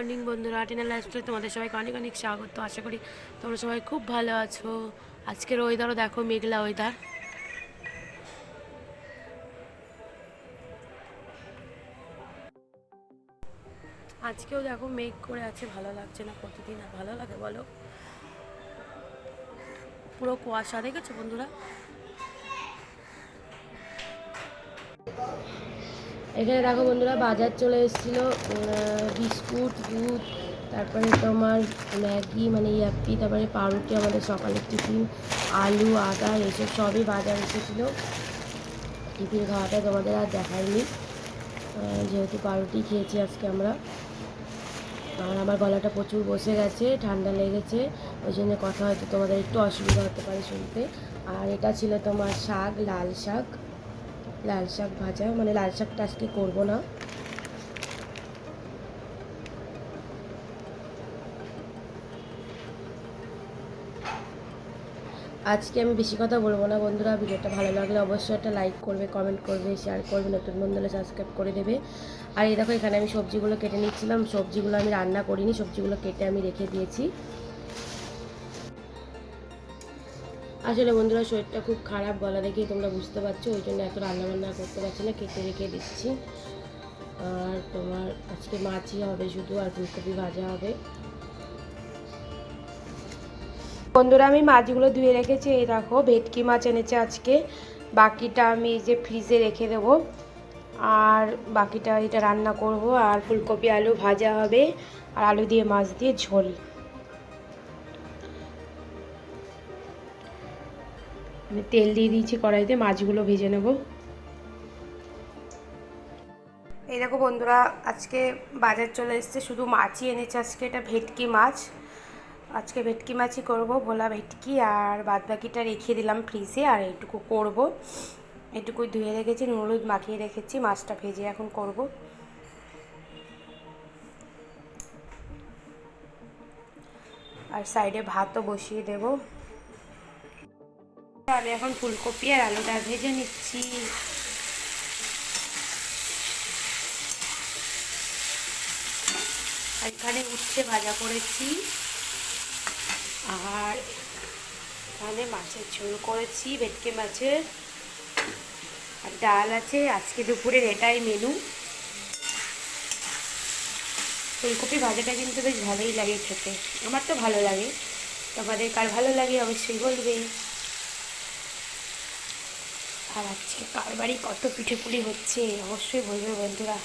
মার্টিনের লাইফস্টাইল তোমাদের সবাইকে অনেক অনেক স্বাগত। আশা করি তোমরা সবাই খুব ভালো আছো। আজকের ওয়েদারও দেখো, মেঘলা ওয়েদার আজকেও দেখো মেঘ করে আছে, ভালো লাগছে না প্রতিদিন আর ভালো লাগে বলো? পুরো কুয়াশা, দেখেছ বন্ধুরা? এখানে দেখো বন্ধুরা, বাজার চলে এসেছিল। বিস্কুট, দুধ, তারপরে তোমার ম্যাগি মানে ইয়াপ্পি, তারপরে পাউরুটি, আমাদের সকালের টিফিন, আলু, আদা এইসব সবই বাজার এসেছিল। টিফিন খাওয়াটা তোমাদের আর দেখায়নি। যেহেতু পাউরুটি খেয়েছি আজকে আমরা। আর আমার গলাটা প্রচুর বসে গেছে, ঠান্ডা লেগেছে, ওই জন্য কথা হয়তো তোমাদের একটু অসুবিধা হতে পারে শুনতে। আর এটা ছিল তোমার শাক, লাল শাক। লাল শাক ভাজা মানে লাল শাকটা আজকে করব না। আজকে আমি বেশি কথা বলব না বন্ধুরা, ভিডিওটা ভালো লাগলে অবশ্যই একটা লাইক করবে কমেন্ট করবে শেয়ার করবে, নতুন বন্ধু হলে সাবস্ক্রাইব করে দেবে। আর এই দেখো, এখানে আমি সবজিগুলো কেটে নিচ্ছিলাম, সবজিগুলো আমি রান্না করিনি, সবজিগুলো কেটে আমি রেখে দিয়েছি। আসলে বন্ধুরা শরীরটা খুব খারাপ, গলা দেখেই তোমরা বুঝতে পারছ, ওই জন্য এত রান্না বান্না করতে পারছি না কেটে রেখে দিচ্ছি। আর তোমার আজকে মাছই হবে শুধু, আর ফুলকপি ভাজা হবে। বন্ধুরা, আমি মাছগুলো ধুয়ে রেখেছি, এই দেখো, ভেটকি মাছ এনেছে আজকে। বাকিটা আমি যে ফ্রিজে রেখে দেব। আর বাকিটা এটা রান্না করব, আর ফুলকপি আলু ভাজা হবে, আর আলু দিয়ে মাছ দিয়ে ঝোল। আমি তেল দিয়ে দিয়েছি কড়াইতে, মাছগুলো ভেজে নেব। এই দেখো বন্ধুরা, আজকে বাজার চলে এসেছে, শুধু মাছই এনেছে আজকে, এটা ভেটকি মাছ। আজকে ভেটকি মাছই করব, ভোলা ভেটকি, আর বাদ বাকিটা রেখে দিলাম ফ্রিজে আর এইটুকু করব। এটুকুই ধুয়ে রেখেছি হলুদ মাখিয়ে রেখেছি, মাছটা ভেজে এখন করব। আর সাইডে ভাতও বসিয়ে দেব। আমি এখন ফুলকপি আর আলুটা ভেজে নিচ্ছি। আর এখানে উচ্ছে ভাজা করেছি। আর এখানে মাছের ঝোল করেছি, ভেটকি মাছের। আর ডাল আছে, আজকে দুপুরের এটাই মেনু ফুলকপি ভাজাটা কিন্তু বেশ ভালোই লাগে খেতে। আমার তো ভালো লাগে। তোমাদের কার ভালো লাগে অবশ্যই বলবে। আর আজকে কার বাড়ি কত পিঠে পুলি হচ্ছে অবশ্যই বলবে বন্ধুরা।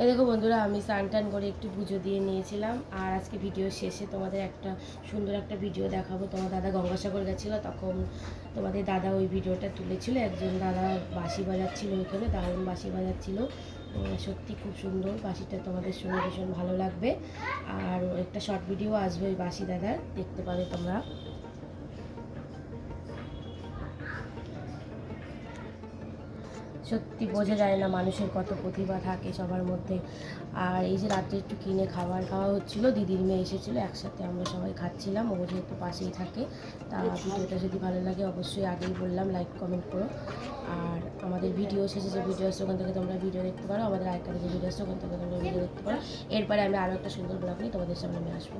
এই দেখো বন্ধুরা, আমি স্নান টান করে একটু পুজো দিয়ে নিয়েছিলাম, আর আজকে ভিডিও শেষে তোমাদের একটা সুন্দর একটা ভিডিও দেখাবো। তোমার দাদা গঙ্গাসাগর গেছিল, তখন তোমাদের দাদা ওই ভিডিওটা তুলেছিল, একজন দাদা বাঁশি বাজাচ্ছিল ওইখানে, দারুণ বাঁশি বাজাচ্ছিল। সত্যি খুব সুন্দর বাঁশিটা তোমাদের শুনে ভীষণ ভালো লাগবে। আর একটা শর্ট ভিডিও আসবে ওই বাঁশি দাদার, দেখতে পাবে তোমরা। সত্যি বোঝা যায় না মানুষের কত প্রতিভা থাকে সবার মধ্যে। আর এই যে রাত্রে একটু কিনে খাবার খাওয়া হচ্ছিল, দিদির মেয়ে এসেছিল, একসাথে আমরা সবাই খাচ্ছিলাম, ও যেহেতু পাশেই থাকে, তা ভিডিওটা যদি ভালো লাগে অবশ্যই আগেই বললাম লাইক কমেন্ট করো। আর আমাদের ভিডিও শেষে যে ভিডিও আসছে, ওখান থেকে তোমরা ভিডিও দেখতে পারো, আমাদের আইকারে যে ভিডিও আসছে, ওখান থেকে তোমরা ভিডিও দেখতে পারো। এরপরে আমি আরও একটা সুন্দর ব্লগ নিয়ে তোমাদের সামনে আমি আসব।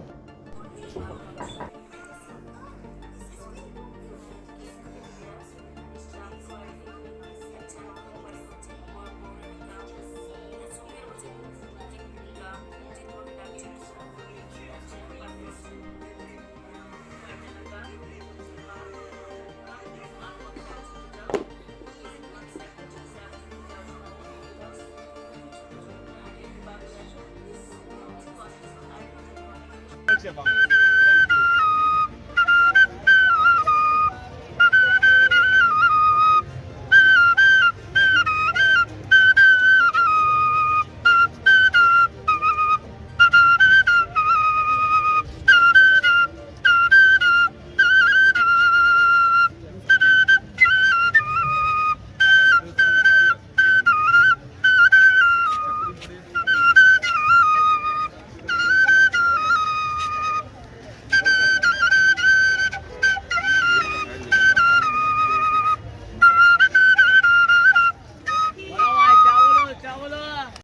হয়েছে বাংলা